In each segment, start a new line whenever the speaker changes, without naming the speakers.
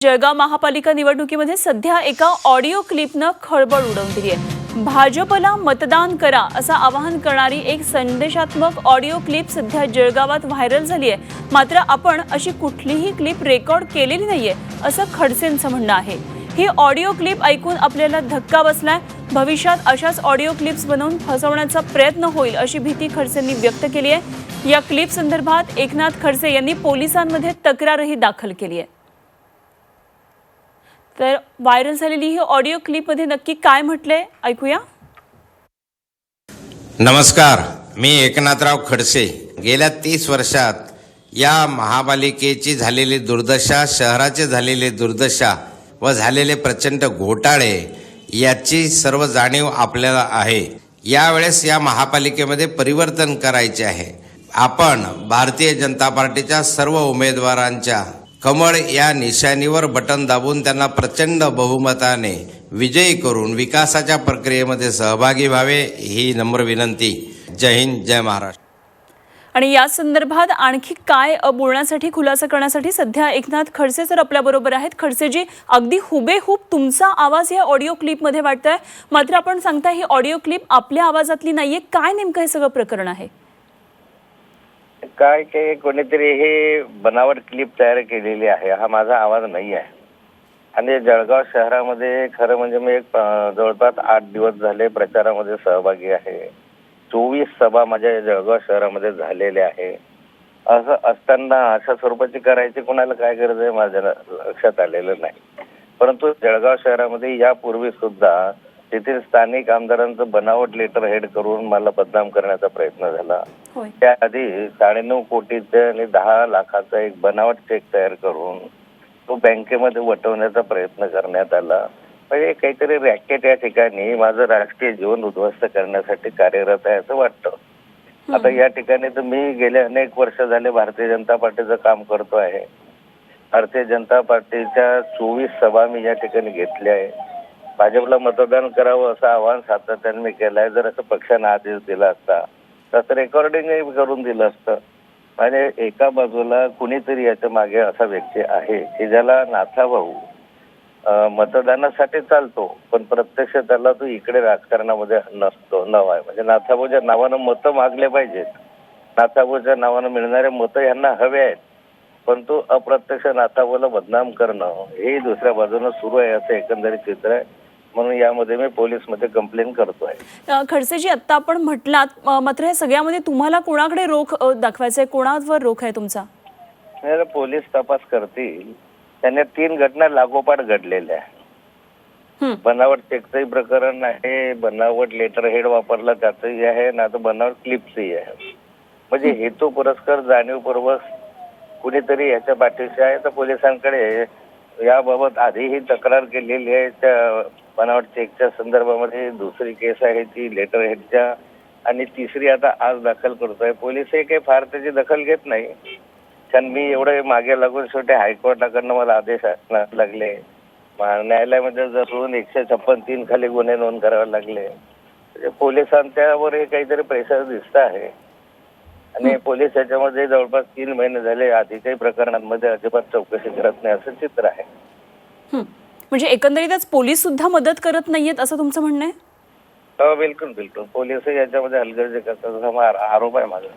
जळगाव महापालिका निवडणुकीमध्ये सध्या एका ऑडिओ क्लिपनं खळबळ उडवून दिली आहे भाजपला मतदान करा असं आवाहन करणारी एक संदेशात्मक ऑडिओ क्लिप सध्या जळगावात व्हायरल झाली आहे मात्र आपण अशी कुठलीही क्लिप रेकॉर्ड केलेली नाहीये असं खडसेंचं म्हणणं आहे. ही ऑडिओ क्लिप ऐकून आपल्याला धक्का बसलाय. भविष्यात अशाच ऑडिओ क्लिप्स बनवून फसवण्याचा प्रयत्न होईल अशी भीती खडसेंनी व्यक्त केली आहे या क्लिप संदर्भात एकनाथ खडसे यांनी पोलिसांमध्ये तक्रारही दाखल केली आहे तर व्हायरल झालेली ही ऑडिओ क्लिपमध्ये नक्की काय म्हटलंय? ऐकूया.
नमस्कार मी एकनाथराव खडसे. गेल्या तीस वर्षात या महापालिकेची झालेली दुर्दशा शहराचे झालेले दुर्दशा व झालेले प्रचंड घोटाळे याची सर्व जाणीव आपल्याला आहे. यावेळेस या महापालिकेमध्ये परिवर्तन करायचे आहे. आपण भारतीय जनता पार्टीच्या सर्व उमेदवारांच्या कमळ या निशाणीवर बटन दाबून त्यांना प्रचंड बहुमताने विजयी करून विकासाच्या प्रक्रियेमध्ये सहभागी व्हावे ही नम्र विनंती. जय हिंद जय महाराष्ट्र.
आणि या संदर्भात आणखी काय अ, बोलण्यासाठी खुलासा करण्यासाठी सध्या एकनाथ खडसे सर आपल्याबरोबर आहेत. खडसेजी अगदी हुबेहूब तुमचा आवाज या ऑडिओ क्लिपमध्ये वाटतोय मात्र आपण सांगता ही ऑडिओ क्लिप आपल्या आवाजातली नाहीये. काय नेमकं हे सगळं प्रकरण आहे?
काय ते कोणीतरी हे बनावट क्लिप तयार केलेली आहे. हा माझा आवाज नाही आहे. आणि जळगाव शहरामध्ये खरं म्हणजे मी एक जवळपास आठ दिवस झाले प्रचारामध्ये सहभागी आहे. चोवीस सभा माझ्या जळगाव शहरामध्ये झालेल्या आहे. असं असताना अशा स्वरूपाची करायची कोणाला काय गरज आहे माझ्या लक्षात आलेलं नाही. परंतु जळगाव शहरामध्ये यापूर्वी सुद्धा तेथील स्थानिक आमदारांचं बनावट लेटर हेड करून मला बदनाम करण्याचा प्रयत्न झाला. त्याआधी साडेनऊ कोटीचा आणि दहा लाखाचा एक बनावट चेक तयार करून तो बँकेमध्ये वटवण्याचा प्रयत्न करण्यात आला. म्हणजे काहीतरी रॅकेट या ठिकाणी माझं राजकीय जीवन उद्ध्वस्त करण्यासाठी कार्यरत आहे असं वाटतं. आता या ठिकाणी तर मी गेले अनेक वर्ष झाले भारतीय जनता पार्टीचं काम करतो आहे. भारतीय जनता पार्टीच्या चोवीस सभा मी या ठिकाणी घेतल्या आहे. भाजपला मतदान करावं असं आवाहन सातत्याने मी केलं आहे जर असं पक्षानं आदेश दिला असता तसं रेकॉर्डिंगही करून दिलं असतं. म्हणजे एका बाजूला कुणीतरी याच्या मागे असा व्यक्ती आहे की ज्याला नाथा भाऊ मतदानासाठी चालतो पण प्रत्यक्ष त्याला तो इकडे राजकारणामध्ये नसतो नवा आहे. म्हणजे नाथाभाऊच्या नावानं मतं मागले पाहिजेत. नाथाभाऊच्या नावानं मिळणारे मतं यांना हवे आहेत. पण तो अप्रत्यक्ष नाथाभाऊला बदनाम करणं हे दुसऱ्या बाजूनं सुरू आहे असं एकंदरीत चित्र आहे. म्हणून यामध्ये मी पोलीसमध्ये कंप्लेंट करतोय.
खडसेजी आत्ता आपण म्हटलात मात्र या सगळ्यामध्ये तुम्हाला कोणाकडे रोख दाखवायचा आहे कोणावर रोख आहे तुमचा?
पोलीस तपास करतील. त्याने तीन घटना लागोपाठ घडलेल्या. बनावट चेकचंही प्रकरण आहे बनावट लेटर हेड वापरला त्याचंही आहे ना तर बनावट क्लिपचंही आहे. म्हणजे हेतू पुरस्कार जाणीवपूर्वक कुणीतरी याच्या पाठीशी आहे तर पोलिसांकडे याबाबत आधीही तक्रार केलेली आहे. त्या बनावट चेकच्या संदर्भामध्ये दुसरी केस आहे ती लेटर हेडच्या. आणि तिसरी आता आज दाखल करतोय. पोलीसही काही फार त्याची दखल घेत नाही. कारण मी एवढं मागे लागून शेवटी हायकोर्टाकडनं मला आदेश असणार लागले न्यायालयामध्ये जरून एकशे छप्पन तीन खाली गुन्हे नोंद करावे लागले. म्हणजे पोलिसांच्यावर काहीतरी प्रेशर दिसत आहे. आणि पोलीस याच्यामध्ये जवळपास तीन महिने झाले. आधीच्याही प्रकरणांमध्ये अजिबात चौकशी करत नाही असं चित्र आहे.
म्हणजे एकंदरीतच पोलीस सुद्धा मदत करत नाहीयेत असं तुमचं म्हणणं आहे?
हो बिलकुल बिलकुल. पोलीसही याच्यामध्ये हलगर्जी करतात. आरोप आहे माझा.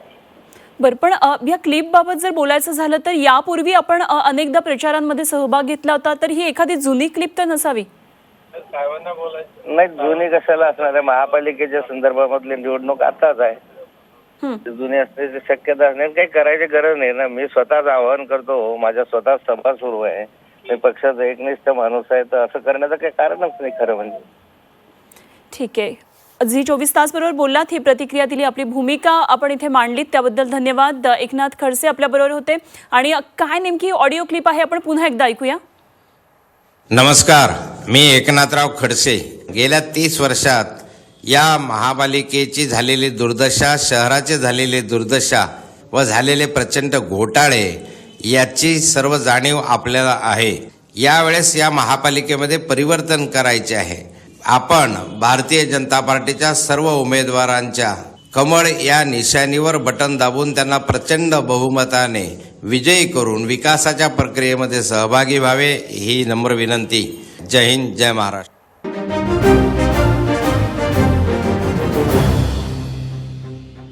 बरं पण या क्लिप बाबत जर बोलायचं झालं तर यापूर्वी आपण अ, अनेकदा प्रचारांमध्ये सहभाग घेतला होता तर ही एखादी जुनी क्लिप तर नसावी.
नाही जुनी कशाला असणार आहे? महापालिकेच्या संदर्भामधली निवडणूक आताच आहे.
हं.
जुने असण्याची शक्यता असणे काही करायची गरज नाही ना. मी स्वतःच आवाहन करतो माझ्या स्वतः सभा सुरू आहे. मी पक्षाचा एकनिष्ठ माणूस आहे तर असं करण्याचं काही कारणच नाही खरं म्हणजे.
ठीक आहे. झी चोवीस तास बरोबर बोललात ही प्रतिक्रिया दिली आपली भूमिका आपण इथे मांडलीत. त्याबद्दल धन्यवाद. एकनाथ खडसे आपल्याबरोबर होते. आणि काय नेमकी ऑडिओ क्लिप आहे आपण पुन्हा एकदा ऐकूया.
नमस्कार मी एकनाथराव खडसे. गेल्या तीस वर्षात या महापालिकेची झालेली दुर्दशा शहराचे झालेले दुर्दशा व झालेले प्रचंड घोटाळे याची सर्व जाणीव आपल्याला आहे. यावेळेस या महापालिकेमध्ये परिवर्तन करायचे आहे. आपण भारतीय जनता पार्टीच्या सर्व उमेदवारांच्या कमळ या निशाणीवर बटन दाबून त्यांना प्रचंड बहुमताने विजयी करून विकासाच्या प्रक्रियेमध्ये सहभागी व्हावे ही नम्र विनंती. जय हिंद जय महाराष्ट्र.